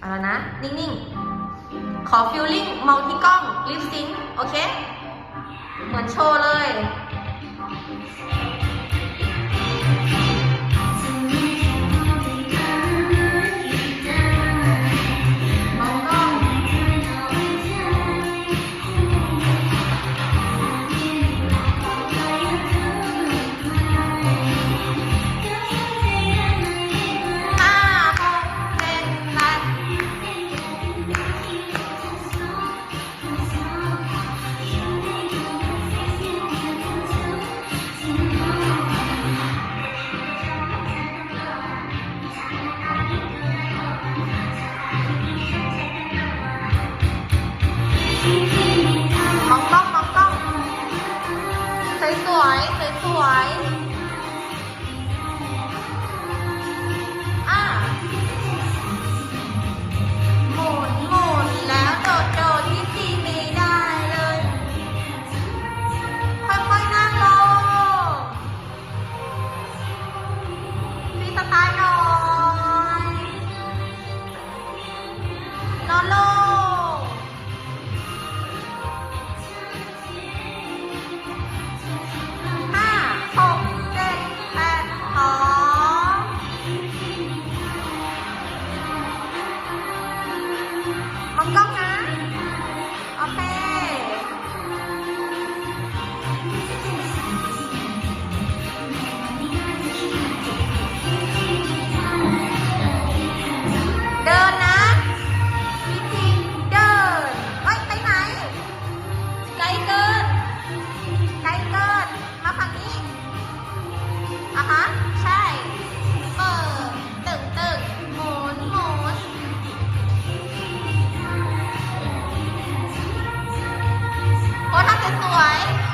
เอาละนะ นิ่งๆ ขอฟิลลิ่งมองที่กล้องลิปซิงโอเค เหมือนโชว์เลย มองกล้องมองกล้องสวยสวยสวย ถ้าสวย